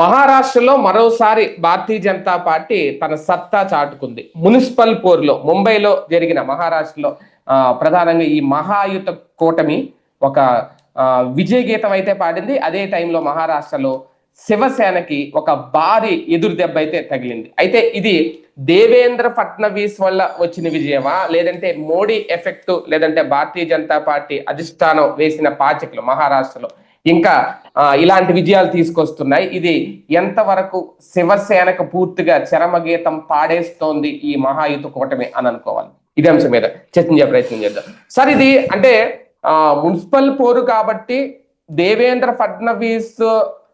మహారాష్ట్రలో మరోసారి భారతీయ జనతా పార్టీ తన సత్తా చాటుకుంది. మున్సిపల్ పోర్లో ముంబైలో జరిగిన మహారాష్ట్రలో ప్రధానంగా ఈ మహాయుత కూటమి ఒక విజయ గీతం అయితే పాడింది. అదే టైంలో మహారాష్ట్రలో శివసేనకి ఒక భారీ ఎదురు దెబ్బ అయితే తగిలింది. అయితే ఇది దేవేంద్ర ఫడ్నవీస్ వల్ల వచ్చిన విజయమా? లేదంటే మోడీ ఎఫెక్ట్? లేదంటే భారతీయ జనతా పార్టీ అధిష్టానం వేసిన పాచికలు మహారాష్ట్రలో? ఇంకా ఇలాంటి విజయాలు తీసుకొస్తున్నాయి. ఇది ఎంతవరకు శివసేనకు పూర్తిగా చరమగీతం పాడేస్తోంది ఈ మహాయుత కూటమి అని అనుకోవాలి. ఇదే అంశం మీద చర్చించే ప్రయత్నం చేద్దాం. సార్ ఇది అంటే ఆ, మున్సిపల్ పోరు కాబట్టి దేవేంద్ర ఫడ్నవీస్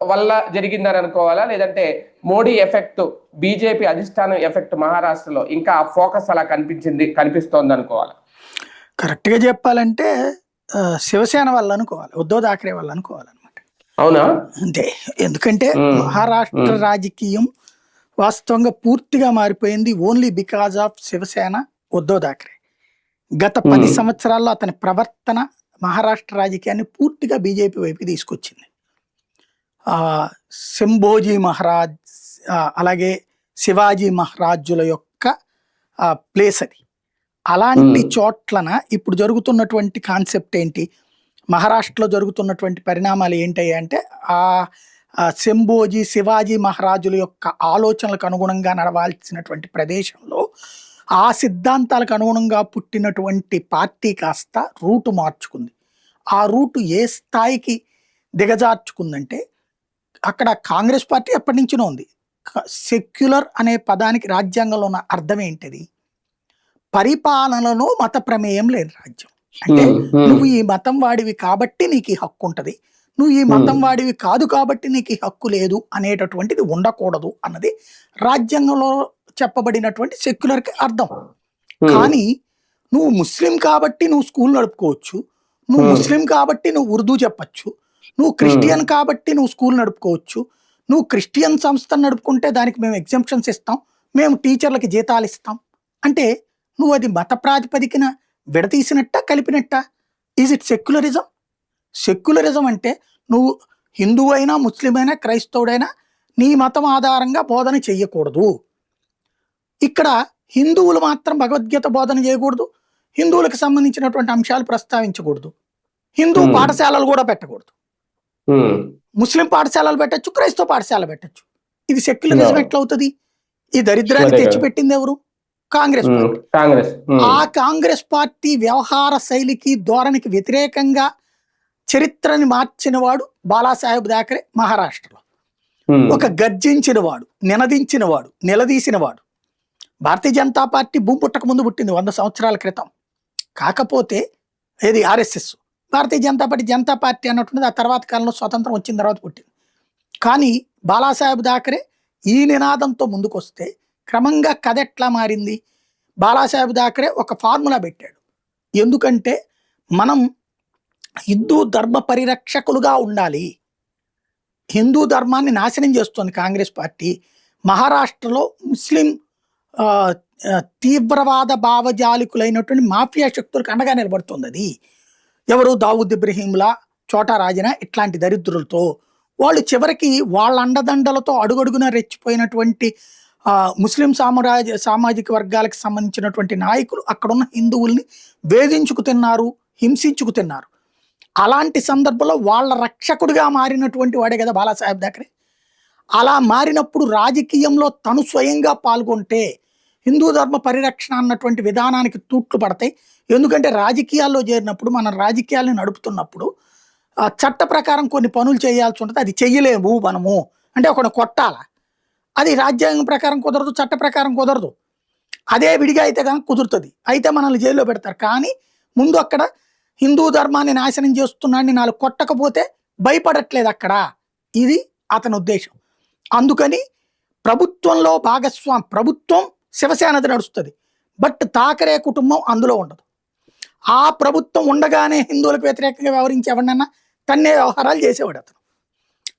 వల్ల జరిగిందని అనుకోవాలా? లేదంటే మోడీ ఎఫెక్ట్ బీజేపీ అధిష్టానం ఎఫెక్ట్ మహారాష్ట్రలో ఇంకా ఫోకస్ అలా కనిపించింది కనిపిస్తోంది అనుకోవాలా? కరెక్ట్గా చెప్పాలంటే శివసేన వల్ల అనుకోవాలి. ఉద్ధవ్ థాకరే వల్ల అనుకోవాలి. అవునా అంతే ఎందుకంటే. మహారాష్ట్ర. రాజకీయం వాస్తవంగా పూర్తిగా మారిపోయింది only because of Shiv Sena Uddhav Thackeray గత పది. సంవత్సరాల్లో అతని ప్రవర్తన మహారాష్ట్ర రాజకీయాన్ని పూర్తిగా బీజేపీ వైపు తీసుకొచ్చింది ఆ శంభోజీ మహారాజ్ అలాగే శివాజీ మహారాజుల యొక్క ప్లేస్ అది అలాంటి. చోట్లన ఇప్పుడు జరుగుతున్నటువంటి కాన్సెప్ట్ ఏంటి మహారాష్ట్రలో జరుగుతున్నటువంటి పరిణామాలు ఏంటి అంటే ఆ ఆ శంభోజీ శివాజీ మహారాజుల యొక్క ఆలోచనలకు అనుగుణంగా నడవాల్సినటువంటి ప్రదేశంలో ఆ సిద్ధాంతాలకు అనుగుణంగా పుట్టినటువంటి పార్టీ కాస్త రూటు మార్చుకుంది. ఆ రూటు ఏ స్థాయికి దిగజార్చుకుందంటే అక్కడ కాంగ్రెస్ పార్టీ ఎప్పటి నుంచినో ఉంది. సెక్యులర్ అనే పదానికి రాజ్యాంగంలో ఉన్న అర్థం ఏంటిది? పరిపాలనలో మత ప్రమేయం లేని రాజ్యం. అంటే. నువ్వు ఈ మతం వాడివి కాబట్టి నీకు ఈ హక్కు ఉంటది. నువ్వు ఈ మతం వాడివి కాదు కాబట్టి నీకు ఈ హక్కు లేదు అనేటటువంటిది ఉండకూడదు అన్నది రాజ్యాంగంలో చెప్పబడినటువంటి సెక్యులర్కి అర్థం. కానీ నువ్వు ముస్లిం కాబట్టి నువ్వు స్కూల్ నడుపుకోవచ్చు. నువ్వు. ముస్లిం కాబట్టి నువ్వు ఉర్దూ చెప్పచ్చు. నువ్వు క్రిస్టియన్ కాబట్టి నువ్వు స్కూల్ నడుపుకోవచ్చు. నువ్వు క్రిస్టియన్ సంస్థను నడుపుకుంటే దానికి మేము ఎగ్జామ్షన్స్ ఇస్తాం. మేము టీచర్లకి జీతాలు ఇస్తాం. అంటే నువ్వు అది మత ప్రాతిపదికన విడతీసినట్ట కలిపినట్ట? ఈజ్ ఇట్ సెక్యులరిజం సెక్యులరిజం అంటే నువ్వు హిందువు అయినా ముస్లిం అయినా క్రైస్తవుడైనా నీ మతం ఆధారంగా బోధన చెయ్యకూడదు. ఇక్కడ హిందువులు మాత్రం భగవద్గీత బోధన చేయకూడదు. హిందువులకు సంబంధించినటువంటి అంశాలు ప్రస్తావించకూడదు. హిందూ Hmm. పాఠశాలలు కూడా పెట్టకూడదు. మ్మ్. ముస్లిం పాఠశాలలు పెట్టచ్చు క్రైస్తవ పాఠశాల పెట్టచ్చు. ఇది సెక్యులరిజం. ఎట్లవుతుంది? ఈ దరిద్రాన్ని. తెచ్చిపెట్టింది ఎవరు కాంగ్రెస్ కాంగ్రెస్. ఆ కాంగ్రెస్ పార్టీ వ్యవహార శైలికి ధోరణికి వ్యతిరేకంగా చరిత్రని మార్చిన వాడు బాలాసాహెబ్ దాకరే మహారాష్ట్రలో. ఒక గర్జించిన వాడు నినదించిన వాడు నిలదీసిన వాడు భారతీయ జనతా పార్టీ భూమి పుట్టక ముందు పుట్టింది వంద సంవత్సరాల క్రితం. కాకపోతే ఏది RSS. Bharatiya Janata party Janata party అన్నటువంటిది ఆ తర్వాత కాలంలో స్వతంత్రం వచ్చిన తర్వాత పుట్టింది. కానీ బాలాసాహెబ్ దాకరే ఈ నినాదంతో ముందుకొస్తే క్రమంగా కథ ఎట్లా మారింది? బాలాసాహెబ్ దాకరే ఒక ఫార్ములా పెట్టాడు. ఎందుకంటే మనం హిందూ ధర్మ పరిరక్షకులుగా ఉండాలి. హిందూ ధర్మాన్ని నాశనం చేస్తుంది కాంగ్రెస్ పార్టీ. మహారాష్ట్రలో ముస్లిం తీవ్రవాద భావజాలికులైనటువంటి మాఫియా శక్తులకు అండగా నిలబడుతుంది అది. ఎవరు? దావుద్ ఇబ్రహీంలా చోటా రాజన ఇట్లాంటి దరిద్రులతో వాళ్ళు చివరికి వాళ్ళ అండదండలతో అడుగడుగున రెచ్చిపోయినటువంటి ముస్లిం సామ్రాజ్య సామాజిక వర్గాలకు సంబంధించినటువంటి నాయకులు అక్కడున్న హిందువుల్ని వేధించుకు తిన్నారు హింసించుకు తిన్నారు అలాంటి సందర్భంలో వాళ్ళ రక్షకుడిగా మారినటువంటి వాడే కదా బాలాసాహెబ్ దాకరే అలా మారినప్పుడు రాజకీయంలో తను స్వయంగా పాల్గొంటే హిందూ ధర్మ పరిరక్షణ అన్నటువంటి విధానానికి తూట్లు పడతాయి. ఎందుకంటే రాజకీయాల్లో చేరినప్పుడు మనం రాజకీయాలను నడుపుతున్నప్పుడు చట్ట ప్రకారం కొన్ని పనులు చేయాల్సి ఉంటుంది. అది చెయ్యలేము మనము. అంటే ఒకటి కొట్టాల? అది రాజ్యాంగం ప్రకారం కుదరదు చట్ట ప్రకారం కుదరదు. అదే విడిగా అయితే కనుక కుదురుతుంది. అయితే మనల్ని జైల్లో పెడతారు. కానీ ముందు అక్కడ హిందూ ధర్మాన్ని నాశనం చేస్తున్నాడని నాలుగు కొట్టకపోతే భయపడట్లేదు అక్కడ. ఇది అతని ఉద్దేశం. అందుకని ప్రభుత్వంలో భాగస్వామి ప్రభుత్వం శివసేనది నడుస్తుంది. బట్ తాకరే కుటుంబం అందులో ఉండదు. ఆ ప్రభుత్వం ఉండగానే హిందువులకు వ్యతిరేకంగా వ్యవహరించి ఎవరినన్నా తన్నే వ్యవహారాలు చేసేవాడు అతను.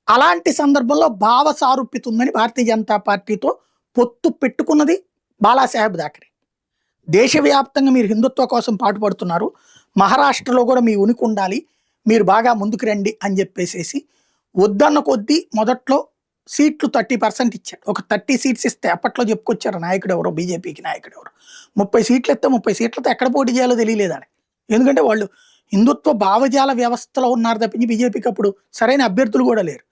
అలాంటి సందర్భంలో భావ సారూప్యత ఉందని భారతీయ జనతా పార్టీతో పొత్తు పెట్టుకున్నది బాలాసాహెబ్ దాకరే. దేశవ్యాప్తంగా మీరు హిందుత్వ కోసం పాటుపడుతున్నారు. మహారాష్ట్రలో కూడా మీ ఉనికి ఉండాలి. మీరు బాగా ముందుకు రండి అని చెప్పేసేసి వద్దన్న కొద్దీ మొదట్లో సీట్లు థర్టీ పర్సెంట్ ఇచ్చాడు. ఒక థర్టీ సీట్స్ ఇస్తే అప్పట్లో చెప్పుకొచ్చారు నాయకుడు ఎవరో బీజేపీకి నాయకుడు ఎవరు. ముప్పై సీట్లు ఇస్తే ముప్పై సీట్లతో ఎక్కడ పోటీ చేయాలో తెలియలేదని. ఎందుకంటే వాళ్ళు హిందుత్వ భావజాల వ్యవస్థలో ఉన్నారు తప్పించి బీజేపీకి అప్పుడు సరైన అభ్యర్థులు కూడా లేరు.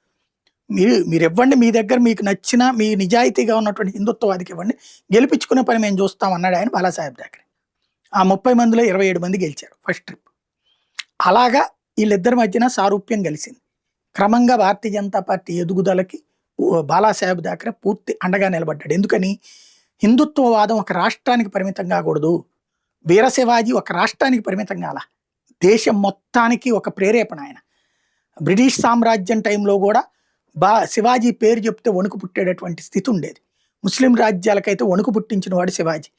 మీరు మీరు ఇవ్వండి మీ దగ్గర మీకు నచ్చిన మీ నిజాయితీగా ఉన్నటువంటి హిందుత్వవాదికి ఇవ్వండి. గెలిపించుకునే పని మేము చూస్తామన్నాడు ఆయన బాలాసాహెబ్ ఠాకరే ఆ ముప్పై మందిలో ఇరవై ఏడు మంది గెలిచారు ఫస్ట్ ట్రిప్. అలాగా వీళ్ళిద్దరి మధ్యన సారూప్యం కలిసింది క్రమంగా భారతీయ జనతా పార్టీ ఎదుగుదలకి బాలాసాహెబ్ ఠాకరే పూర్తి అండగా నిలబడ్డాడు. ఎందుకని? హిందుత్వవాదం ఒక రాష్ట్రానికి పరిమితం కాకూడదు. వీర శివాజీ ఒక రాష్ట్రానికి పరిమితం కాల. దేశం మొత్తానికి ఒక ప్రేరేపణ ఆయన. బ్రిటిష్ సామ్రాజ్యం టైంలో కూడా బా శివాజీ పేరు చెప్తే వణుకు పుట్టేటటువంటి స్థితి ఉండేది ముస్లిం రాజ్యాలకైతే వణుకు పుట్టించిన వాడు శివాజీ.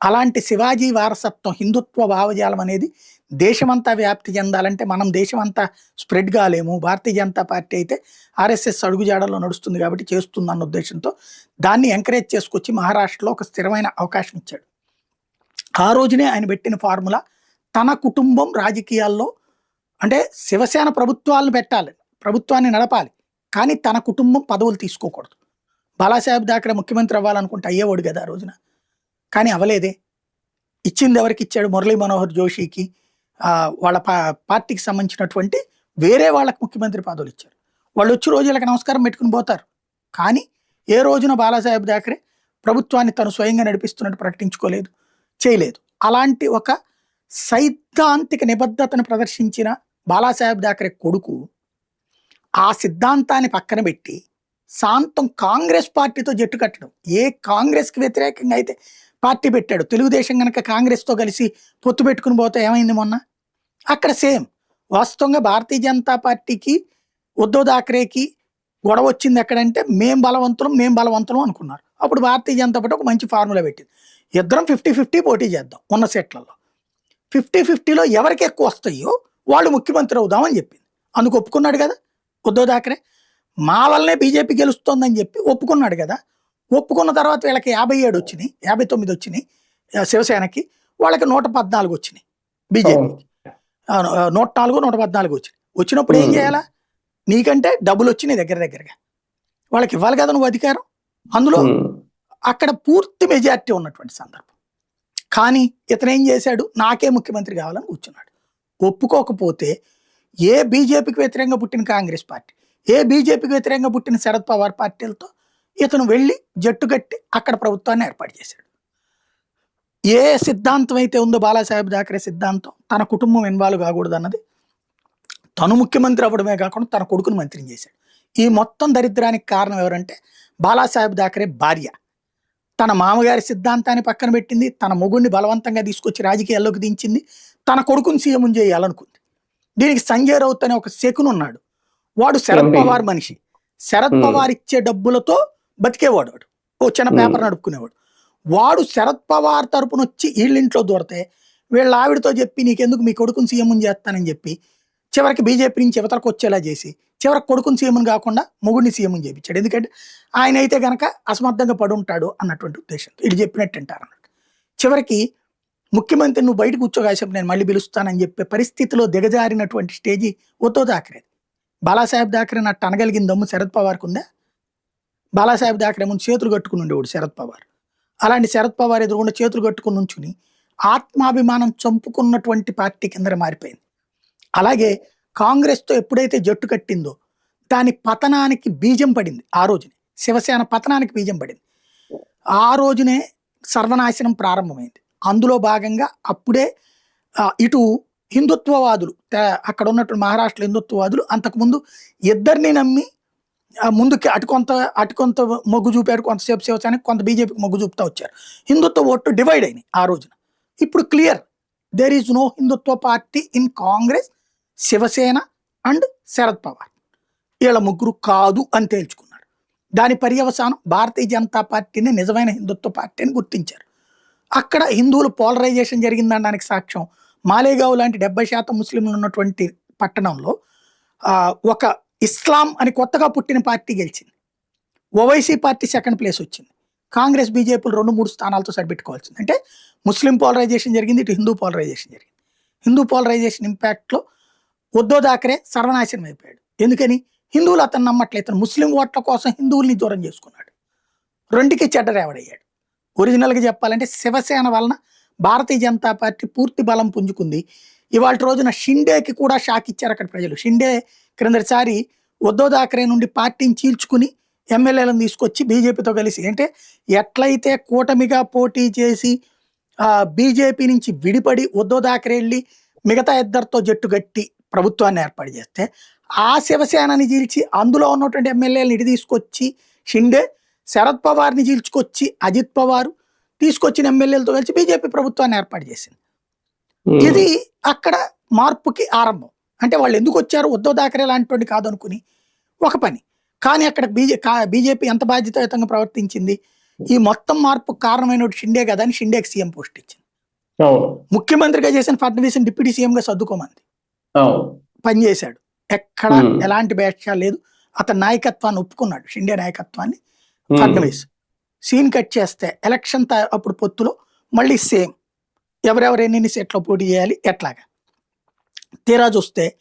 అలాంటి శివాజీ వారసత్వం హిందుత్వ భావజాలం అనేది దేశమంతా వ్యాప్తి చెందాలంటే మనం దేశమంతా స్ప్రెడ్ కాలేము. భారతీయ జనతా పార్టీ అయితే ఆర్ఎస్ఎస్ అడుగుజాడల్లో నడుస్తుంది కాబట్టి చేస్తుందన్న ఉద్దేశంతో దాన్ని ఎంకరేజ్ చేసుకొచ్చి మహారాష్ట్రలో ఒక స్థిరమైన అవకాశం ఇచ్చాడు. ఆ రోజునే ఆయన పెట్టిన ఫార్ములా తన కుటుంబం రాజకీయాల్లో అంటే శివసేన ప్రభుత్వాలను పెట్టాలి ప్రభుత్వాన్ని నడపాలి. కానీ తన కుటుంబం పదవులు తీసుకోకూడదు. బాలాసాహెబ్ దాకరే ముఖ్యమంత్రి అవ్వాలనుకుంటే అయ్యేవాడు కదా ఆ రోజున. కానీ అవలేదే. ఇచ్చింది ఎవరికి ఇచ్చాడు? మురళీ మనోహర్ జోషికి వాళ్ళ పా పార్టీకి సంబంధించినటువంటి వేరే వాళ్ళకి ముఖ్యమంత్రి పదవులు ఇచ్చారు. వాళ్ళు వచ్చి రోజులకు నమస్కారం పెట్టుకుని పోతారు. కానీ ఏ రోజున బాలాసాహెబ్ దాకరే ప్రభుత్వాన్ని తను స్వయంగా నడిపిస్తున్నట్టు ప్రకటించుకోలేదు చేయలేదు. అలాంటి ఒక సైద్ధాంతిక నిబద్ధతను ప్రదర్శించిన బాలాసాహెబ్ దాకరే కొడుకు ఆ సిద్ధాంతాన్ని పక్కన పెట్టి శాంతం కాంగ్రెస్ పార్టీతో జట్టు కట్టడం. ఏ కాంగ్రెస్కి వ్యతిరేకంగా అయితే పార్టీ పెట్టాడు? తెలుగుదేశం కనుక కాంగ్రెస్తో కలిసి పొత్తు పెట్టుకుని పోతే ఏమైంది మొన్న? అక్కడ సేమ్. వాస్తవంగా భారతీయ జనతా పార్టీకి ఉద్ధవ్ థాక్రేకి గొడవ వచ్చింది ఎక్కడంటే మేం బలవంతులం మేం బలవంతులం అనుకున్నారు. అప్పుడు భారతీయ జనతా పార్టీ ఒక మంచి ఫార్ములా పెట్టింది. ఇద్దరం ఫిఫ్టీ ఫిఫ్టీ పోటీ చేద్దాం ఉన్న సీట్లలో. ఫిఫ్టీ ఫిఫ్టీలో ఎవరికి ఎక్కువ వస్తాయో వాళ్ళు ముఖ్యమంత్రి అవుదామని చెప్పింది. అందుకు ఒప్పుకున్నాడు కదా. ఉద్ధవ్ థాకరే మా వల్లనే బీజేపీ గెలుస్తోందని చెప్పి ఒప్పుకున్నాడు కదా. ఒప్పుకున్న తర్వాత వీళ్ళకి యాభై ఏడు వచ్చినాయి యాభై తొమ్మిది వచ్చినాయి శివసేనకి వాళ్ళకి నూట పద్నాలుగు వచ్చినాయి బీజేపీ నూట నాలుగు నూట పద్నాలుగు వచ్చినాయి. వచ్చినప్పుడు ఏం. చేయాలా? నీకంటే డబ్బులు వచ్చినాయి దగ్గర దగ్గరగా. వాళ్ళకి ఇవ్వాలి కదా నువ్వు అధికారం? అందులో అక్కడ పూర్తి మెజారిటీ ఉన్నటువంటి సందర్భం. కానీ ఇతను ఏం చేశాడు? నాకే ముఖ్యమంత్రి కావాలని కూర్చున్నాడు. ఒప్పుకోకపోతే ఏ బీజేపీకి వ్యతిరేకంగా పుట్టిన కాంగ్రెస్ పార్టీ? ఏ బీజేపీకి వ్యతిరేకంగా పుట్టిన శరద్ పవార్ పార్టీలతో ఇతను వెళ్ళి జట్టు కట్టి అక్కడ ప్రభుత్వాన్ని ఏర్పాటు చేశాడు. ఏ సిద్ధాంతం అయితే ఉందో బాలాసాహెబ్ దాకరే సిద్ధాంతం తన కుటుంబం ఇన్వాల్వ్ కాకూడదు అన్నది తను ముఖ్యమంత్రి అవ్వడమే కాకుండా తన కొడుకును మంత్రిని చేశాడు. ఈ మొత్తం దరిద్రానికి కారణం ఎవరంటే బాలాసాహెబ్ దాకరే భార్య. తన మామగారి సిద్ధాంతాన్ని పక్కన పెట్టింది తన మొగుడిని బలవంతంగా తీసుకొచ్చి రాజకీయాల్లోకి దించింది తన కొడుకుని సీఎం చేయాలనుకుంది దీనికి సంజయ్ రౌత్ అనే ఒక శకును ఉన్నాడు వాడు శరద్. పవార్ మనిషి శరద్. పవార్ ఇచ్చే డబ్బులతో బతికేవాడు వాడు ఓ చిన్న. పేపర్ నడుపుకునేవాడు వాడు శరద్ పవార్ తరపున వచ్చి వీళ్ళింట్లో దూరితే వీళ్ళ ఆవిడతో చెప్పి నీకెందుకు మీ కొడుకుని సీఎం చేస్తానని చెప్పి చివరికి బీజేపీ నుంచి యువతలకు వచ్చేలా చేసి చివరికి కొడుకుని సీఎం కాకుండా మొగుడిని సీఎం చేయించాడు ఎందుకంటే ఆయన అయితే గనక అసమర్థంగా పడి ఉంటాడు అన్నటువంటి ఉద్దేశంతో ఇది చెప్పినట్టు అంటారు అన్నట్టు చివరికి ముఖ్యమంత్రి నువ్వు బయటకు కూర్చో కాసేపు నేను మళ్ళీ పిలుస్తానని చెప్పే పరిస్థితిలో దిగజారినటువంటి స్టేజీ ఓతో దాకరేది బాలాసాహెబ్ దాకరే నాకు అనగలిగిన దమ్ము శరద్ పవార్కు ఉందా? బాలాసాహెబ్ దాకరే ముందు చేతులు కట్టుకుని ఉండేవాడు శరద్ పవార్. అలాంటి శరద్ పవార్ ఎదురుకుండా చేతులు కట్టుకుని ఉంచుని ఆత్మాభిమానం చంపుకున్నటువంటి పార్టీ కింద మారిపోయింది. అలాగే కాంగ్రెస్తో ఎప్పుడైతే జట్టు కట్టిందో దాని పతనానికి బీజం పడింది ఆ రోజునే. శివసేన పతనానికి బీజం పడింది. ఆ రోజునే సర్వనాశనం ప్రారంభమైంది. అందులో భాగంగా అప్పుడే ఇటు హిందుత్వవాదులు అక్కడ ఉన్నటువంటి మహారాష్ట్ర హిందుత్వవాదులు అంతకుముందు ఇద్దరిని నమ్మి ముందుకి అటు కొంత అటు కొంత మొగ్గు చూపారు కొంతసేపు శివసేనకి కొంత బీజేపీకి మొగ్గు చూపుతా వచ్చారు. హిందుత్వ ఓట్లు డివైడ్ అయినాయి ఆ రోజున. ఇప్పుడు clear. There is no Hindutva party in Congress Shiv Sena and Sharad Pawar. వీళ్ళ ముగ్గురు కాదు అని తేల్చుకున్నాడు. దాని పర్యవసానం భారతీయ జనతా పార్టీని నిజమైన హిందుత్వ పార్టీ అని గుర్తించారు. అక్కడ హిందువులు పోలరైజేషన్ జరిగిందనడానికి సాక్ష్యం. మాలేగావ్ లాంటి డెబ్బై శాతం ముస్లింలు ఉన్నటువంటి పట్టణంలో ఒక ఇస్లాం అని కొత్తగా పుట్టిన పార్టీ గెలిచింది. ఓవైసీ పార్టీ సెకండ్ ప్లేస్ వచ్చింది. కాంగ్రెస్ బీజేపీలు రెండు మూడు స్థానాలతో సరిపెట్టుకోవాల్సింది. అంటే ముస్లిం పోలరైజేషన్ జరిగింది ఇటు హిందూ పోలరైజేషన్ జరిగింది. హిందూ పోలరైజేషన్ ఇంపాక్ట్లో ఉద్దో థాకరే సర్వనాశనం అయిపోయాడు. ఎందుకని? హిందువులు అతను నమ్మట్లేదు. ఇతను ముస్లిం ఓట్ల కోసం హిందువుల్ని దూరం చేసుకున్నాడు. రెండుకి చెడ్డరేవడయ్యాడు ఒరిజినల్గా చెప్పాలంటే శివసేన వలన భారతీయ జనతా పార్టీ పూర్తి బలం పుంజుకుంది. ఇవాళ రోజున షిండేకి కూడా షాక్ ఇచ్చారు అక్కడ ప్రజలు. షిండే క్రిందటిసారి ఉద్దవ్ థాకరే నుండి పార్టీని చీల్చుకుని ఎమ్మెల్యేలను తీసుకొచ్చి బీజేపీతో కలిసి అంటే ఎట్లయితే కూటమిగా పోటీ చేసి బీజేపీ నుంచి విడిపడి ఉద్దవ్ థాకరే వెళ్ళి మిగతా ఇద్దరితో జట్టు గట్టి ప్రభుత్వాన్ని ఏర్పాటు చేస్తే ఆ శివసేనని చీల్చి అందులో ఉన్నటువంటి ఎమ్మెల్యేలను ఇటు తీసుకొచ్చి షిండే శరద్ పవార్ని చీల్చుకొచ్చి అజిత్ పవార్ తీసుకొచ్చిన ఎమ్మెల్యేలతో కలిసి బీజేపీ ప్రభుత్వాన్ని ఏర్పాటు చేసింది. ఇది అక్కడ మార్పుకి ఆరంభం. అంటే వాళ్ళు ఎందుకు వచ్చారు? ఉద్ధవ్ థాకరే లాంటి కాదు అనుకుని ఒక పని. కానీ అక్కడ బీజే బీజేపీ ఎంత బాధ్యతాయుతంగా ప్రవర్తించింది? ఈ మొత్తం మార్పు కారణమైన షిండే కదా అని షిండేకి సీఎం పోస్ట్ ఇచ్చింది. ముఖ్యమంత్రిగా చేసిన ఫడ్నవీస్ డిప్యూటీ సీఎంగా సర్దుకోమంది. పనిచేశాడు ఎక్కడ. ఎలాంటి వ్యాఖ్య లేదు. అతని నాయకత్వాన్ని ఒప్పుకున్నాడు. షిండే నాయకత్వాన్ని Hmm. ఫడ్నవీస్. సీన్ కట్ చేస్తే ఎలక్షన్ త- అప్పుడు పొత్తులో మళ్ళీ సేమ్. ఎవరెవరు ఎన్ని సీట్లో పోటీ చేయాలి ఎట్లాగా. తీరా చూస్తే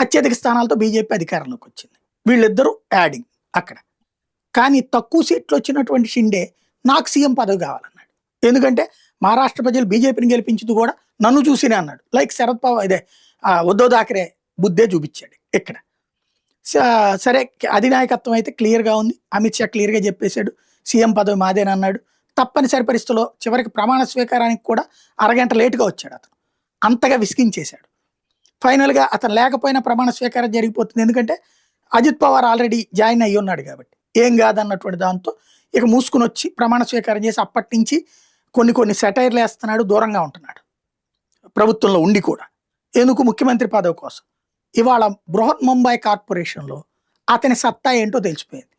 అత్యధిక స్థానాలతో బీజేపీ అధికారంలోకి వచ్చింది. వీళ్ళిద్దరూ యాడింగ్ అక్కడ. కానీ తక్కువ సీట్లు వచ్చినటువంటి షిండే నాకు సీఎం పదవి కావాలన్నాడు. ఎందుకంటే మహారాష్ట్ర ప్రజలు బీజేపీని గెలిపించింది కూడా నన్ను చూసినే అన్నాడు. లైక్ శరద్ పవార్ ఇదే ఆ, ఉద్ధవ్ థాకరే బుద్ధే చూపించాడు ఇక్కడ. సరే అధినాయకత్వం అయితే క్లియర్గా ఉంది. అమిత్ షా క్లియర్గా చెప్పేశాడు. సీఎం పదవి మాదేనన్నాడు తప్పనిసరి పరిస్థితుల్లో చివరికి ప్రమాణ స్వీకారానికి కూడా అరగంట లేటుగా వచ్చాడు అతను. అంతగా విసిగించేశాడు. ఫైనల్గా అతను లేకపోయినా ప్రమాణ స్వీకారం జరిగిపోతుంది. ఎందుకంటే అజిత్ పవార్ ఆల్రెడీ జాయిన్ అయ్యి ఉన్నాడు కాబట్టి. ఏం కాదన్నటువంటి దాంతో ఇక మూసుకుని వచ్చి ప్రమాణ స్వీకారం చేసి అప్పటి నుంచి కొన్ని కొన్ని సెటైర్లు వేస్తున్నాడు దూరంగా ఉంటున్నాడు. ప్రభుత్వంలో ఉండి కూడా. ఎందుకు ముఖ్యమంత్రి పదవి కోసం? ఇవాళ బృహత్ ముంబై కార్పొరేషన్లో అతని సత్తా ఏంటో తెలిసిపోయింది.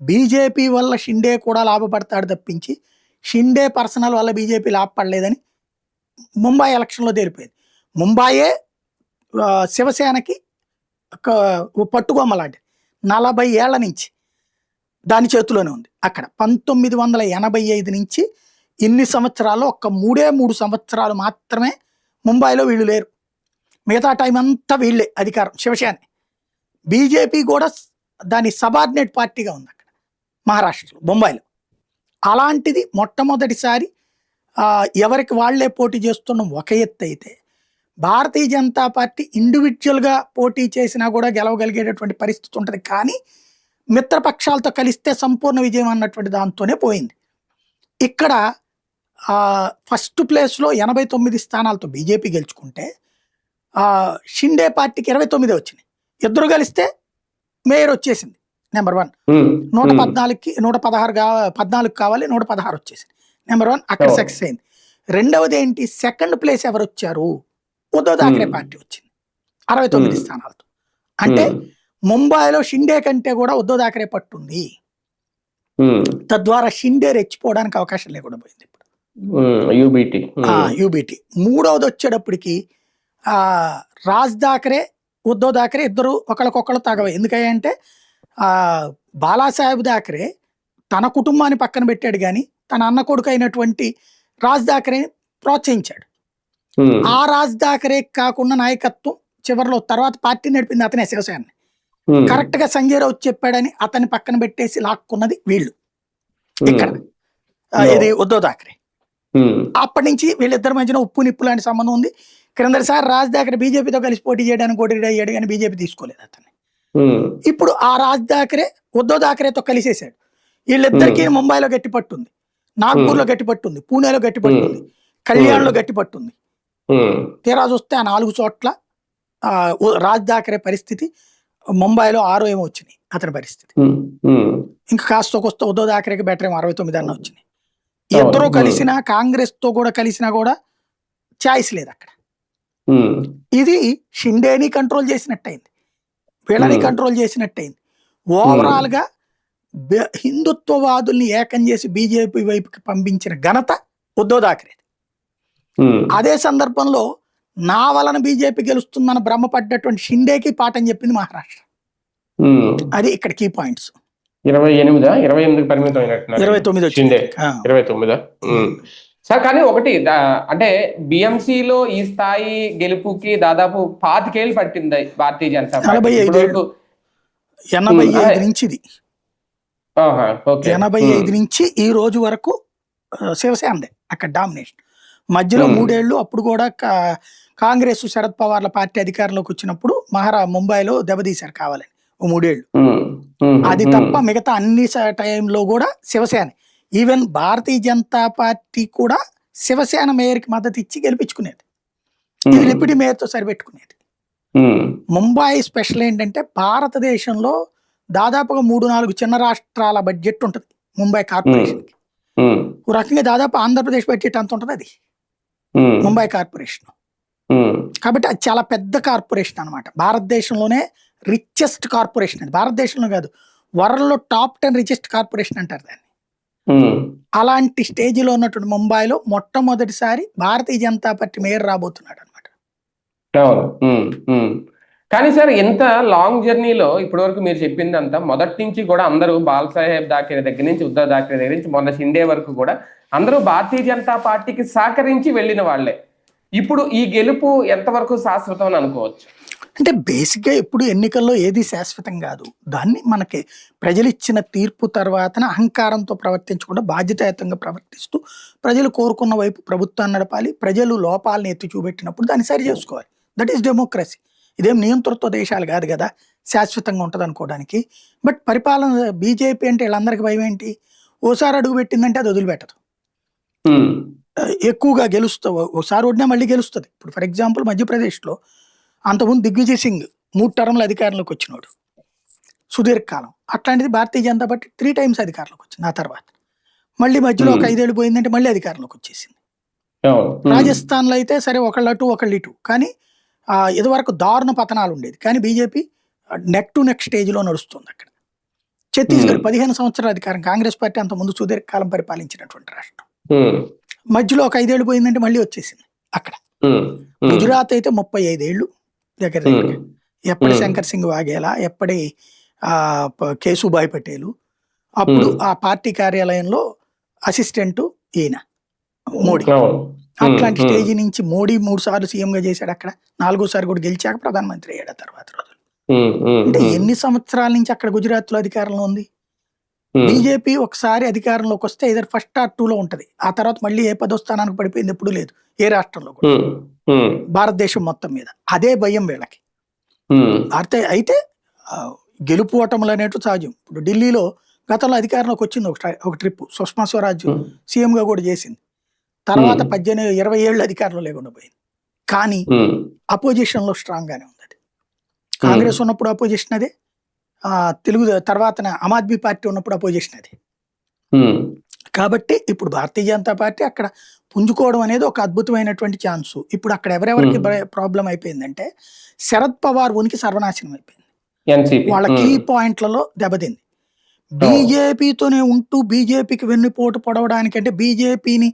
బీజేపీ వల్ల షిండే కూడా లాభపడతాడు తప్పించి షిండే పర్సనల్ వల్ల బీజేపీ లాభపడలేదని ముంబై ఎలక్షన్లో తేలిపోయింది. ముంబాయే శివసేనకి ఒక పట్టుకొమ్మ నలభై ఏళ్ళ నుంచి దాని చేతిలోనే ఉంది. అక్కడ పంతొమ్మిది వందల ఎనభై ఐదు నుంచి ఇన్ని సంవత్సరాలు ఒక్క మూడే మూడు సంవత్సరాలు మాత్రమే ముంబైలో వీళ్ళు లేరు. మిగతా టైం అంతా వీళ్ళే అధికారం శివసేన. బీజేపీ కూడా దాని సబార్డినేట్ పార్టీగా ఉంది అక్కడ మహారాష్ట్రలో బొంబాయిలో. అలాంటిది మొట్టమొదటిసారి ఎవరికి వాళ్ళే పోటీ చేస్తున్న ఒక ఎత్తు అయితే భారతీయ జనతా పార్టీ ఇండివిజువల్గా పోటీ చేసినా కూడా గెలవగలిగేటటువంటి పరిస్థితి ఉంటుంది. కానీ మిత్రపక్షాలతో కలిస్తే సంపూర్ణ విజయం అన్నటువంటి దాంతోనే పోయింది. ఇక్కడ ఫస్ట్ ప్లేస్లో ఎనభై తొమ్మిది స్థానాలతో బీజేపీ గెలుచుకుంటే షిండే పార్టీకి ఇరవై తొమ్మిది వచ్చినాయి. ఇద్దరు కలిస్తే మేయర్ వచ్చేసింది. నెంబర్ వన్ ఉమ్, నూట ఉమ్, పద్నాలుగుకి నూట పదహారు కావ పద్నాలుగు కావాలి నూట పదహారు వచ్చేసింది. నెంబర్ వన్ అక్కడ Oh. సక్సెస్ అయింది. రెండవది ఏంటి? సెకండ్ ప్లేస్ ఎవరు వచ్చారు? థాకరే Hmm. పార్టీ వచ్చింది. అరవై తొమ్మిది Hmm. స్థానాలతో. అంటే ముంబైలో షిండే కంటే కూడా ఉద్ధవ్ థాకరే పట్టుంది. తద్వారా షిండే రెచ్చిపోవడానికి అవకాశం లేకుండా పోయింది ఇప్పుడు. యూబీటీ మూడవది వచ్చేటప్పటికి రాజ్ థాకరే ఉద్ధవ్ థాకరే ఇద్దరు ఒకరికొకరు తగవ. ఎందుకంటే ఆ బాలాసాహెబ్ థాకరే తన కుటుంబాన్ని పక్కన పెట్టాడు కానీ తన అన్న కొడుకు అయినటువంటి రాజ్ థాకరేని ప్రోత్సహించాడు. ఆ రాజ్ థాకరే కాకుండా నాయకత్వం చివరిలో తర్వాత పార్టీ నడిపింది అతనే శివసేన. ఉమ్, కరెక్ట్గా సంజయ్ రావు చెప్పాడని అతన్ని పక్కన పెట్టేసి లాక్కున్నది వీళ్ళు. ఇక్కడ ఆ. ఇది ఉద్ధవ్ థాకరే అప్పటి నుంచి వీళ్ళిద్దరి మధ్యన ఉప్పు నిప్పు లాంటి సంబంధం ఉంది. క్రిందటిసారి రాజ్ థాకరే బీజేపీతో కలిసి పోటీ చేయడానికి పోటీ అయ్యాడు కానీ బీజేపీ తీసుకోలేదు అతన్ని. ఇప్పుడు ఆ రాజ్ థాకరే ఉద్ధవ్ థాకరేతో కలిసేశాడు. వీళ్ళిద్దరికీ ముంబైలో గట్టి పట్టుంది నాగ్పూర్లో గట్టి పట్టుంది పూణేలో గట్టి పట్టుంది కళ్యాణ్లో గట్టి పట్టుంది. తీరా చూస్తే ఆ నాలుగు చోట్ల రాజ్ థాకరే పరిస్థితి ముంబైలో ఆరో ఏమో వచ్చినాయి అతని పరిస్థితి. ఇంకా కాస్త కొస్త ఉద్ధవ్ థాకరేకి బెటర్ ఏమో అరవై తొమ్మిది అన్న వచ్చినాయి. ఇద్దరు. కలిసినా కాంగ్రెస్తో కూడా కలిసినా కూడా ఛాయిస్ లేదు అక్కడ. ఇది షిండేని కంట్రోల్ చేసినట్టయింది. వీళ్ళని. కంట్రోల్ చేసినట్టయింది. ఓవరాల్గా బె- హిందుత్వవాదుల్ని ఏకం చేసి బీజేపీ వైపుకి పంపించిన ఘనత ఉద్ధవ్ థాకరే అదే సందర్భంలో నా వలన బీజేపీ గెలుస్తుందని భ్రమపడ్డటువంటి షిండేకి పాఠం చెప్పింది మహారాష్ట్ర. అది ఇక్కడ కీ పాయింట్స్. ఇరవై ఎనిమిదా? ఇరవై ఎనిమిది పరిమితం ఇరవై తొమ్మిది. ఇరవై తొమ్మిదా. సార్ కానీ ఒకటి అంటే BMC లో ఈ స్థాయి గెలుపుకి దాదాపు పాతికేళ్ళు పట్టింది భారతీయ జనతా పార్టీ. ఎనభై ఐదు నుంచి ఇది. ఎనభై ఐదు నుంచి ఈ రోజు వరకు శివసేనదే అక్కడ డామినేషన్. మధ్యలో. మూడేళ్ళు అప్పుడు కూడా కాంగ్రెస్ శరద్ పవార్ల పార్టీ అధికారంలోకి వచ్చినప్పుడు మహారా ముంబైలో దెబ్బతీశారు కావాలని. ఓ మూడేళ్ళు అది తప్ప మిగతా అన్ని టైంలో కూడా శివసేన. ఈవెన్ భారతీయ జనతా పార్టీ కూడా శివసేన మేయర్కి మద్దతు ఇచ్చి గెలిపించుకునేది. ఇది డిప్యూటీ మేయర్తో సరిపెట్టుకునేది. ఉమ్, ముంబై స్పెషల్ ఏంటంటే భారతదేశంలో దాదాపుగా మూడు నాలుగు చిన్న రాష్ట్రాల బడ్జెట్ ఉంటుంది ముంబై కార్పొరేషన్కి. ఉమ్, ఓ రకంగా దాదాపు ఆంధ్రప్రదేశ్ బడ్జెట్ అంత ఉంటుంది అది. ముంబై కార్పొరేషన్. కాబట్టి అది చాలా పెద్ద కార్పొరేషన్ అన్నమాట. భారతదేశంలోనే రిచెస్ట్ కార్పొరేషన్ అది. భారతదేశంలో కాదు వరల్డ్లో టాప్ టెన్ రిచెస్ట్ కార్పొరేషన్ అంటారు దాన్ని. అలాంటి స్టేజ్లో ఉన్నటువంటి ముంబైలో మొట్టమొదటిసారి భారతీయ జనతా పార్టీ మేయర్ రాబోతున్నాడు అనమాట. కానీ సార్ ఎంత లాంగ్ జర్నీలో ఇప్పటి వరకు మీరు చెప్పిందంతా మొదటి నుంచి కూడా అందరూ బాలసాహెబ్ దాకిరే దగ్గర నుంచి ఉద్ధవ్ దాకిరే దగ్గర నుంచి మొన్న షిండే వరకు కూడా అందరూ భారతీయ జనతా పార్టీకి సహకరించి వెళ్ళిన వాళ్ళే. ఇప్పుడు ఈ గెలుపు ఎంతవరకు శాశ్వతం అని అనుకోవచ్చు? అంటే బేసిక్గా ఎప్పుడు ఎన్నికల్లో ఏది శాశ్వతం కాదు. దాన్ని మనకి ప్రజలు ఇచ్చిన తీర్పు తర్వాతన అహంకారంతో ప్రవర్తించకుండా బాధ్యతాయుతంగా ప్రవర్తిస్తూ ప్రజలు కోరుకున్న వైపు ప్రభుత్వాన్ని నడపాలి ప్రజలు లోపాలను ఎత్తి చూపెట్టినప్పుడు దాన్ని సరి చేసుకోవాలి. That is democracy. ఇదేం నియంతృత్వ దేశాలు కాదు కదా శాశ్వతంగా ఉంటుంది అనుకోవడానికి. బట్ పరిపాలన బీజేపీ అంటే వీళ్ళందరికీ భయం ఏంటి? ఓసారి అడుగు పెట్టిందంటే అది వదిలిపెట్టదు. ఎక్కువగా గెలుస్తా ఒకసారి ఓడినా మళ్ళీ గెలుస్తుంది. ఇప్పుడు ఫర్ ఎగ్జాంపుల్ మధ్యప్రదేశ్లో అంతకుముందు దిగ్విజయ్ సింగ్ మూడు టర్మ్ల అధికారంలోకి వచ్చినాడు సుదీర్ఘకాలం. అట్లాంటిది Bharatiya Janata party three times అధికారంలోకి వచ్చింది ఆ తర్వాత. మళ్ళీ మధ్యలో ఒక Hmm. ఐదేళ్ళు పోయిందంటే మళ్ళీ అధికారంలోకి వచ్చేసింది. అవును ఉమ్, రాజస్థాన్లో అయితే సరే ఒకళ్ళ అటు ఒకళ్ళు ఇటు. కానీ ఆ, ఇదివరకు దారుణ పతనాలు ఉండేది. కానీ బీజేపీ నెక్ టు నెక్ స్టేజ్లో నడుస్తుంది అక్కడ. ఛత్తీస్గఢ్ Hmm. పదిహేను సంవత్సరాల అధికారం కాంగ్రెస్ పార్టీ అంత ముందు సుదీర్ఘకాలం పరిపాలించినటువంటి రాష్ట్రం. మధ్యలో ఒక ఐదేళ్ళు పోయిందంటే మళ్ళీ వచ్చేసింది అక్కడ. గుజరాత్ అయితే ముప్పై ఐదేళ్ళు దగ్గర దగ్గర ఎప్పటి. శంకర్ సింగ్ వాఘేలా ఎప్పటి ఆ, కేశుభాయ్ పటేలు అప్పుడు. ఆ పార్టీ కార్యాలయంలో అసిస్టెంట్ ఈయన మోడీ. అట్లాంటి స్టేజ్ నుంచి మోడీ మూడు సార్లు సీఎంగా చేశాడు అక్కడ. నాలుగోసారి కూడా గెలిచాక ప్రధానమంత్రి అయ్యాడు తర్వాత రోజులు ఉమ్, అంటే ఎన్ని సంవత్సరాల నుంచి అక్కడ గుజరాత్లో అధికారంలో ఉంది? బీజేపీ ఒకసారి అధికారంలోకి వస్తే ఇద్దరు ఫస్ట్ ఆర్ టూ లో ఉంటది. ఆ తర్వాత మళ్ళీ ఏ పదో స్థానానికి పడిపోయింది ఎప్పుడు లేదు. ఏ రాష్ట్రంలో కూడా. ఉమ్, ఉమ్, భారతదేశం మొత్తం మీద. అదే భయం వీళ్ళకి. అయితే ఆ, గెలుపు ఓటములు అనేటు సహజం ఇప్పుడు ఢిల్లీలో గతంలో అధికారంలోకి వచ్చింది ఒక ఒక trip Sushma Swaraj um, CM గా కూడా చేసింది. తర్వాత Hmm. పద్దెనిమిది ఇరవై ఏళ్ళు అధికారంలో లేకుండా పోయింది. కానీ ఉమ్, అపోజిషన్లో స్ట్రాంగ్ గానే ఉంది కాంగ్రెస్ ఉన్నప్పుడు అపోజిషన్ అదే. తెలుగు తర్వాత ఆమ్ ఆద్మీ పార్టీ ఉన్నప్పుడు అపోజిషన్ అదే. కాబట్టి ఇప్పుడు భారతీయ జనతా పార్టీ అక్కడ పుంజుకోవడం అనేది ఒక అద్భుతమైనటువంటి ఛాన్స్. ఇప్పుడు అక్కడ ఎవరెవరికి. ప్రాబ్లం అయిపోయిందంటే శరద్ పవార్ ఉనికి సర్వనాశనం అయిపోయింది. వాళ్ళ కీ పాయింట్లలో దెబ్బతింది. బీజేపీతోనే ఉంటూ బీజేపీకి వెన్నుపోటు పొడవడానికి అంటే బీజేపీని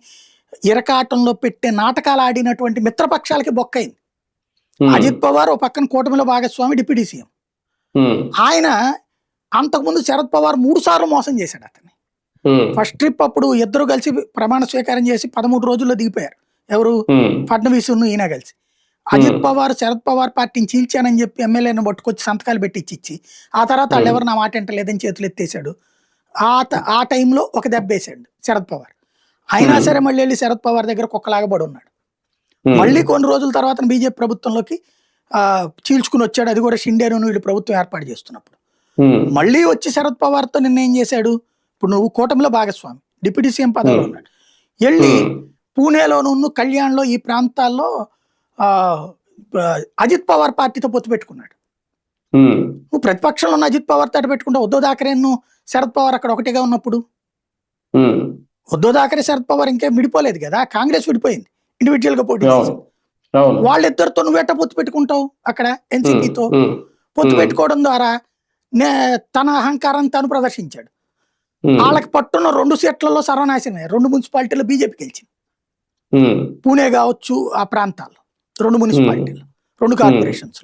ఇరకాటంలో పెట్టే నాటకాలు ఆడినటువంటి మిత్రపక్షాలకి బొక్కైంది. అజిత్ పవార్ ఓ పక్కన కూటమిలో భాగస్వామి డిప్యూటీ సీఎం. ఆయన అంతకుముందు శరద్ పవార్ మూడు సార్లు మోసం చేశాడు అతన్ని. ఫస్ట్ ట్రిప్ అప్పుడు ఇద్దరు కలిసి ప్రమాణ స్వీకారం చేసి పదమూడు రోజుల్లో దిగిపోయారు. ఎవరు? ఫడ్నవీస్ ఈయన కలిసి. అజిత్. పవార్ శరద్ పవార్ పార్టీని చీల్చానని చెప్పి ఎమ్మెల్యేని పట్టుకొచ్చి సంతకాలు పెట్టి ఇచ్చి ఆ తర్వాత వాళ్ళు. ఎవరు నా మాట లేదని చేతులు ఎత్తేసాడు ఆ ఆ టైంలో ఒక దెబ్బ వేసాడు శరద్ పవార్. అయినా. సరే మళ్ళీ వెళ్ళి శరద్ పవార్ దగ్గర కుక్కలాగా పడి ఉన్నాడు మళ్ళీ కొన్ని రోజుల తర్వాత బీజేపీ ప్రభుత్వంలోకి చీల్చుకుని వచ్చాడు. అది కూడా షిండేను వీళ్ళు ప్రభుత్వం ఏర్పాటు చేస్తున్నప్పుడు. మళ్ళీ వచ్చి శరద్ పవార్తో నిన్న ఏం చేశాడు? ఇప్పుడు నువ్వు కూటమిలో భాగస్వామి డిప్యూటీ సీఎం పదవిలో. ఉన్నాడు. వెళ్ళి పూణేలోను కళ్యాణ్లో ఈ ప్రాంతాల్లో అజిత్ పవార్ పార్టీతో పొత్తు పెట్టుకున్నాడు. నువ్వు ప్రతిపక్షంలో ఉన్న అజిత్ పవార్ తోటి పెట్టుకుంటే ఉద్దవ్ థాకరేను శరద్ పవార్ అక్కడ ఒకటిగా ఉన్నప్పుడు? ఉద్దవ్ థాకరే శరద్ పవార్ ఇంకేం విడిపోలేదు కదా? కాంగ్రెస్ విడిపోయింది. ఇండివిజువల్గా పోటీ వాళ్ళిద్దరితో నువ్వెట్ట పొత్తు పెట్టుకుంటావు అక్కడ ఎన్సీపీతో పొత్తు. పెట్టుకోవడం ద్వారా నే తన అహంకారాన్ని తను ప్రదర్శించాడు. వాళ్ళకి పట్టున్న రెండు సీట్లలో సర్వనాశనం రెండు మున్సిపాలిటీలో బీజేపీ గెలిచింది. పూణే కావచ్చు ఆ ప్రాంతాల్లో రెండు మున్సిపాలిటీలు రెండు కార్పొరేషన్స్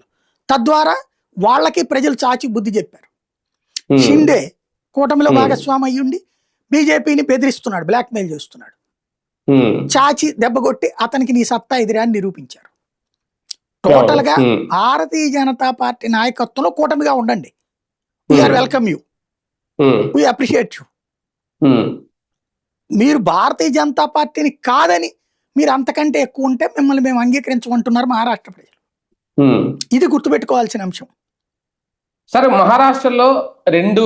తద్వారా వాళ్ళకి ప్రజలు చాచి బుద్ధి చెప్పారు. షిండే కూటమిలో. భాగస్వామి అయ్యుండి బీజేపీని బెదిరిస్తున్నాడు బ్లాక్ మెయిల్ చేస్తున్నాడు. చాచి దెబ్బకొట్టి అతనికి నీ సత్తా ఎదిరా అని నిరూపించారు. టోటల్గా భారతీయ జనతా పార్టీ నాయకత్వంలో కూటమిగా ఉండండి. We are. Welcome you we appreciate you మీరు భారతీయ జనతా పార్టీని కాదని మీరు అంతకంటే ఎక్కువ ఉంటే మిమ్మల్ని మేము అంగీకరించమంటున్నారు మహారాష్ట్ర ప్రజలు. ఇది గుర్తుపెట్టుకోవాల్సిన అంశం. సరే మహారాష్ట్రలో రెండు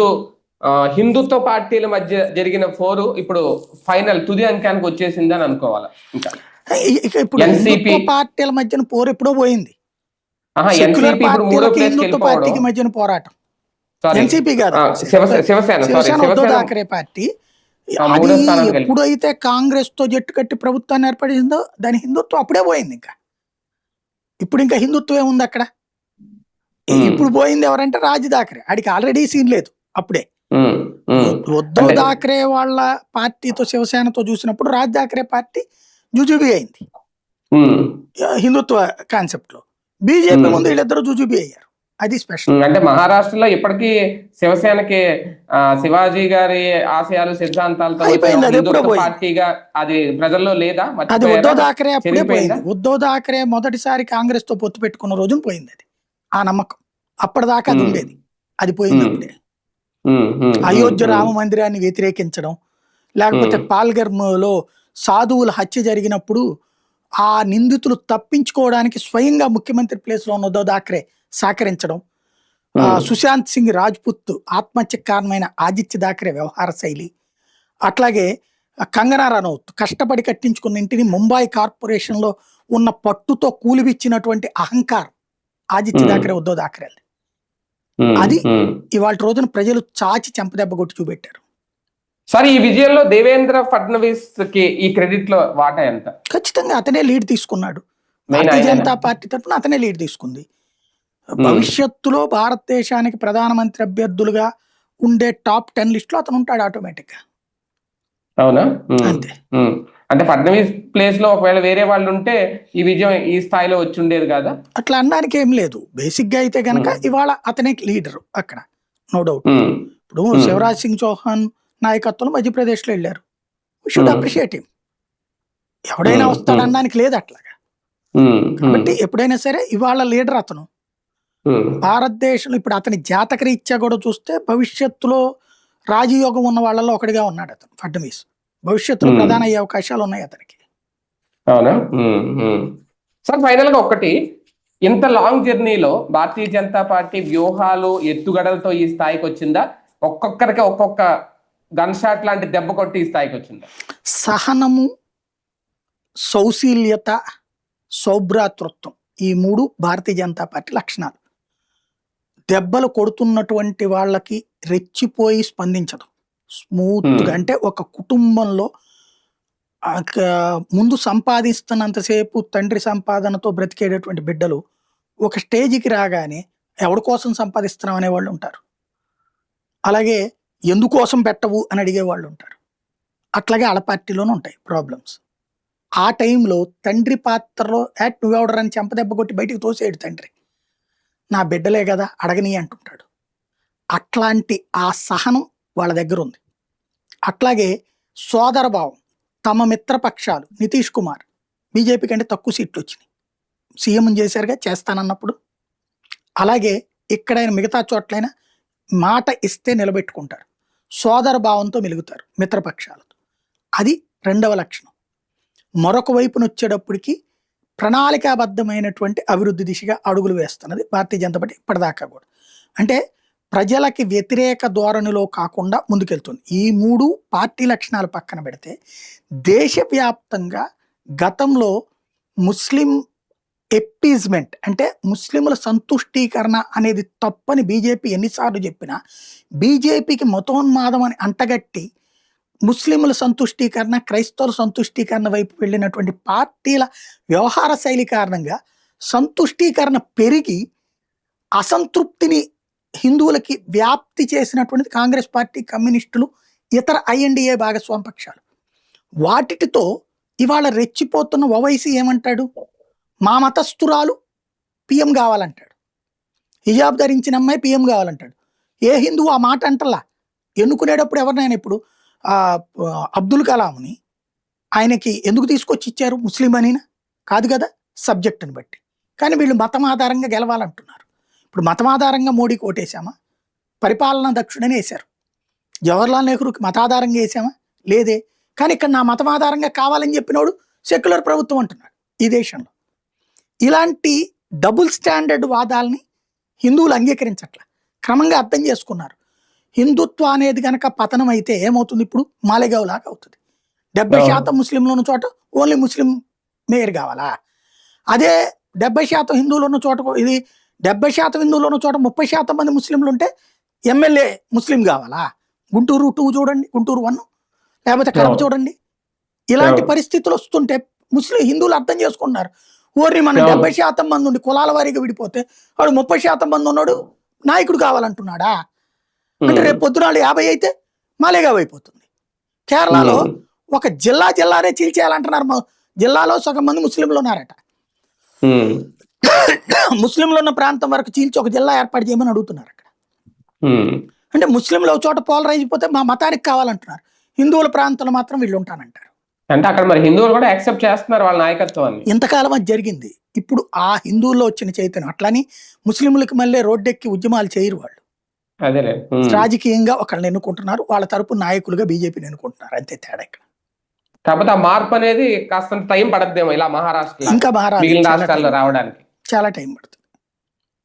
హిందుత్వ పార్టీల మధ్య జరిగిన ఫోరు ఇప్పుడు ఫైనల్ తుది అంకానికి వచ్చేసింది అని అనుకోవాలి? ఇంకా. ఇప్పుడు హిందుత్వ పార్టీల మధ్యన పోరు ఎప్పుడో పోయింది. హిందుత్వ పార్టీకి మధ్యన పోరాటం. ఎన్సీపీ కాదు. శివసేన ఉద్ధవ్ ఠాకరే పార్టీ. అది. ఎప్పుడైతే కాంగ్రెస్తో జట్టు కట్టి ప్రభుత్వాన్ని ఏర్పడిందో దాని హిందుత్వం అప్పుడే పోయింది ఇంకా. ఇప్పుడు ఇంకా హిందుత్వం ఏముంది అక్కడ. Hmm. ఇప్పుడు పోయింది ఎవరంటే రాజ్ ఠాకరే ఆడికి ఆల్రెడీ సీన్ లేదు అప్పుడే. ఉద్ధవ్ ఠాకరే వాళ్ళ పార్టీతో శివసేనతో చూసినప్పుడు రాజ్ ఠాకరే పార్టీ జుజుబి అయింది హిందుత్వ కాన్సెప్ట్లో బీజేపీ. ముందు వీళ్ళిద్దరు జుజుబి అయ్యారు అది స్పెషల్ అంటే మహారాష్ట్రలో ఇప్పటికీ శివసేనకి శివాజీ గారి ఆశయాలు సిద్ధాంతాలతో. పార్టీగా అది ప్రజల్లో లేదా అది? ఉద్ధవ్ ఠాకరే అప్పుడే? పోయింది ఉద్ధవ్ ఠాకరే మొదటిసారి కాంగ్రెస్తో పొత్తు పెట్టుకున్న రోజున పోయింది అది ఆ నమ్మకం అప్పటిదాకా అది. ఉండేది అది పోయింది. అప్పుడే అయోధ్య రామ మందిరాన్ని వ్యతిరేకించడం లేకపోతే. పాల్గర్లో సాధువుల హత్య జరిగినప్పుడు ఆ నిందితులు తప్పించుకోవడానికి స్వయంగా ముఖ్యమంత్రి ప్లేస్లో ఉన్న ఠాకరే సహకరించడం సుశాంత్ సింగ్ రాజ్పుత్ ఆత్మహత్యకు కారణమైన ఆదిత్య థాకరే వ్యవహార శైలి అట్లాగే కంగనా రనౌత్ కష్టపడి కట్టించుకున్న ఇంటిని ముంబై కార్పొరేషన్లో ఉన్న పట్టుతో కూలివిచ్చినటువంటి అహంకారం ఆదిత్య ఉద్ధవ్ థాకరే ఉమ్, అది-. ఇవాళ రోజున ప్రజలు చాచి చెంపదెబ్బ కొట్టి చూపెట్టారు. సరే ఈ విజయంలో దేవేంద్ర ఫడ్నవీస్కి ఈ క్రెడిట్లో వాటా ఎంత? ఖచ్చితంగా అతనే లీడ్ తీసుకున్నాడు. భారతీయ? జనతా పార్టీ తరఫున అతనే లీడ్ తీసుకుంది. భవిష్యత్తులో భారతదేశానికి ప్రధానమంత్రి అభ్యర్థులుగా ఉండే టాప్ టెన్ లిస్ట్లో అతను ఉంటాడు ఆటోమేటిక్గా అవునా అంతే. అంటే ఫడ్నవీస్ ప్లేస్లో ఒకవేళ వేరే వాళ్ళు ఉంటే ఈ విజయం ఈ స్థాయిలో వచ్చి ఉండేది కదా? అట్లా అనడానికి ఏం లేదు. బేసిక్గా అయితే గనక Hmm. ఇవాళ అతనే లీడర్ అక్కడ. నో డౌట్ ఉమ్, ఇప్పుడు Hmm. శివరాజ్ సింగ్ చౌహాన్ నాయకత్వంలో మధ్యప్రదేశ్లో వెళ్ళారు షుడ్ Hmm. అప్రిషియేట్ హిమ్ ఎవడైనా Hmm. వస్తాడు అనడానికి లేదు అట్లాగా. కాబట్టి ఎప్పుడైనా సరే ఇవాళ లీడర్ అతను. ఉమ్, భారతదేశంలో ఇప్పుడు అతని జాతక రీత్యా కూడా చూస్తే భవిష్యత్తులో రాజయోగం ఉన్న వాళ్ళలో ఒకటిగా ఉన్నాడు అతను ఫడ్నవీస్. భవిష్యత్తులో. ప్రధాన అయ్యే అవకాశాలు ఉన్నాయి అతనికి. అవునా. సార్ ఫైనల్గా ఒకటి. ఇంత లాంగ్ జర్నీలో భారతీయ జనతా పార్టీ వ్యూహాలు ఎత్తుగడలతో ఈ స్థాయికి వచ్చిందా? ఒక్కొక్కరికి ఒక్కొక్క గన్ షాట్ లాంటి దెబ్బ కొట్టి ఈ స్థాయికి వచ్చిందా? సహనము సౌశీల్యత సౌభ్రాతృత్వం ఈ మూడు భారతీయ జనతా పార్టీ లక్షణాలు. దెబ్బలు కొడుతున్నటువంటి వాళ్ళకి రెచ్చిపోయి స్పందించడం స్మూత్గా. అంటే ఒక కుటుంబంలో ముందు సంపాదిస్తున్నంతసేపు తండ్రి సంపాదనతో బ్రతికేటటువంటి బిడ్డలు ఒక స్టేజ్కి రాగానే ఎవరి కోసం సంపాదిస్తున్నాం అనే వాళ్ళు ఉంటారు. అలాగే ఎందుకోసం పెట్టవు అని అడిగే వాళ్ళు ఉంటారు. అట్లాగే ఆడ పార్టీలోనూ ఉంటాయి ప్రాబ్లమ్స్. ఆ టైంలో తండ్రి పాత్రలో యాట్ నువ్వెవడరని చెంపదెబ్బ కొట్టి బయటికి తోసేయడు తండ్రి. నా బిడ్డలే కదా అడగని అంటుంటాడు అట్లాంటి ఆ సహనం వాళ్ళ దగ్గర ఉంది. అట్లాగే సోదరభావం తమ మిత్రపక్షాలు నితీష్ కుమార్ బీజేపీ కంటే తక్కువ సీట్లు వచ్చినాయి. సీఎం చేశారుగా చేస్తానన్నప్పుడు. అలాగే ఇక్కడైనా మిగతా చోట్లైనా మాట ఇస్తే నిలబెట్టుకుంటారు. సోదర భావంతో మెలుగుతారు మిత్రపక్షాలతో అది రెండవ లక్షణం. మరొక వైపున వచ్చేటప్పటికి ప్రణాళికాబద్ధమైనటువంటి అభివృద్ధి దిశగా అడుగులు వేస్తున్నది భారతీయ జనతా పార్టీ ఇప్పటిదాకా కూడా. అంటే ప్రజలకి వ్యతిరేక ధోరణిలో కాకుండా ముందుకెళ్తుంది. ఈ మూడు పార్టీ లక్షణాలు పక్కన పెడితే దేశవ్యాప్తంగా గతంలో ముస్లిం ఎప్పీజ్మెంట్ అంటే ముస్లింల సంతుష్టీకరణ అనేది తప్పని బీజేపీ ఎన్నిసార్లు చెప్పినా బీజేపీకి మతోన్మాదం అని అంటగట్టి ముస్లింల సంతుష్టీకరణ క్రైస్తవుల సంతుష్టీకరణ వైపు వెళ్ళినటువంటి పార్టీల వ్యవహార శైలి కారణంగా సంతుష్టీకరణ పెరిగి అసంతృప్తిని హిందువులకి వ్యాప్తి చేసినటువంటిది కాంగ్రెస్ పార్టీ కమ్యూనిస్టులు ఇతర ఐఎన్డిఏ భాగస్వామ పక్షాలు వాటితో ఇవాళ రెచ్చిపోతున్న ఓవైసీ ఏమంటాడు? మా మతస్థురాలు పిఎం కావాలంటాడు. హిజాబ్ ధరించిన అమ్మాయి పిఎం కావాలంటాడు. ఏ హిందువు ఆ మాట అంటలా? ఎన్నుకునేటప్పుడు ఎవరినైనా ఇప్పుడు అబ్దుల్ కలాంని ఆయనకి ఎందుకు తీసుకొచ్చి ఇచ్చారు ముస్లిం అనినా? కాదు కదా సబ్జెక్టుని బట్టి. కానీ వీళ్ళు మతం ఆధారంగా గెలవాలంటున్నారు. ఇప్పుడు మతం ఆధారంగా మోడీకి ఓటేసామా పరిపాలనా దక్షుడని వేశారు. జవహర్లాల్ నెహ్రూకి మతాధారంగా వేసామా లేదే. కానీ ఇక్కడ నా మతం ఆధారంగా కావాలని చెప్పినోడు సెక్యులర్ ప్రభుత్వం అంటున్నాడు ఈ దేశంలో. ఇలాంటి డబుల్ స్టాండర్డ్ వాదాల్ని హిందువులు అంగీకరించట్ల. క్రమంగా అర్థం చేసుకున్నారు. హిందుత్వ అనేది గనక పతనం అయితే ఏమవుతుంది ఇప్పుడు? మాలేగావ్ లాగా అవుతుంది. డెబ్బై. శాతం ముస్లింలు ఉన్న చోట ఓన్లీ ముస్లిం మేయర్ కావాలా? అదే డెబ్బై శాతం హిందువులు ఉన్న చోట ఇది డెబ్బై శాతం హిందువులు ఉన్న చోట ముప్పై శాతం మంది ముస్లింలు ఉంటే ఎమ్మెల్యే ముస్లిం కావాలా గుంటూరు టూ చూడండి గుంటూరు వన్ లేకపోతే కడప. చూడండి ఇలాంటి. పరిస్థితులు వస్తుంటే ముస్లిం హిందువులు అర్థం చేసుకున్నారు ఓరి మన. డెబ్బై శాతం మంది ఉండి కులాల వారీగా విడిపోతే వాడు ముప్పై శాతం మంది ఉన్నాడు నాయకుడు కావాలంటున్నాడా అంటే రేపు పొద్దున వాళ్ళు యాభై అయితే మాలేగావ్ అయిపోతుంది కేరళలో. ఒక జిల్లా జిల్లానే చీల్చేయాలంటున్నారు జిల్లాలో సగం మంది ముస్లింలు ఉన్నారట. ముస్లింలు ఉన్న ప్రాంతం వరకు చీల్చి ఒక జిల్లా ఏర్పాటు చేయమని అడుగుతున్నారు అక్కడ. అంటే ముస్లింలు ఒక చోట పోలరైజ్ అయిపోతే మా మతానికి కావాలంటున్నారు. హిందువుల ప్రాంతంలో మాత్రం వీళ్ళు ఉంటానంటారు. అంటే అక్కడ మరి హిందువులు కూడా యాక్సెప్ట్ చేస్తున్నారు వాళ్ళ నాయకత్వాన్ని. ఇంతకాలం అది జరిగింది. ఇప్పుడు ఆ హిందువుల్లో వచ్చిన చైతన్యం అట్లని ముస్లింలకు మళ్ళీ రోడ్డెక్కి ఉద్యమాలు చేయరు వాళ్ళు. అదేలే. రాజకీయంగా ఒకళ్ళని ఎన్నుకుంటున్నారు వాళ్ళ తరపు నాయకులుగా బీజేపీని ఎన్నుకుంటున్నారు. అంతే తేడా ఇక్కడ. కాకపోతే ఆ మార్పు అనేది కాస్త టైం పడద్దేమో ఇలా మహారాష్ట్ర ఇంకా టైం- రావడానికి. చాలా టైం పడుతుంది.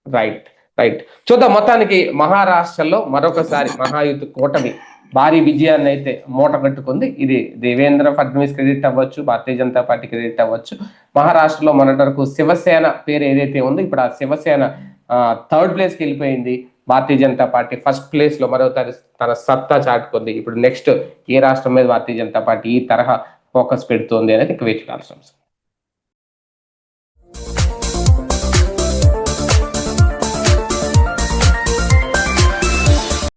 రైట్ రైట్ చూద్దాం మొత్తానికి మహారాష్ట్రలో మరొకసారి మహాయుత్ కూటమి భారీ విజయాన్ని అయితే మూట కట్టుకుంది ఇది దేవేంద్ర ఫడ్నవీస్ క్రెడిట్ అవ్వచ్చు భారతీయ జనతా పార్టీ క్రెడిట్ అవ్వచ్చు. మహారాష్ట్రలో మొన్నటి వరకు శివసేన పేరు ఏదైతే ఉందో ఇప్పుడు ఆ శివసేన థర్డ్ ప్లేస్కి వెళ్ళిపోయింది. భారతీయ జనతా పార్టీ ఫస్ట్ ప్లేస్లో మరో తన తన సత్తా చాటుకుంది. ఇప్పుడు నెక్స్ట్ ఏ రాష్ట్రం మీద భారతీయ జనతా పార్టీ ఈ తరహా ఫోకస్ పెడుతోంది అనేది వేచి కాల్సిన అంశం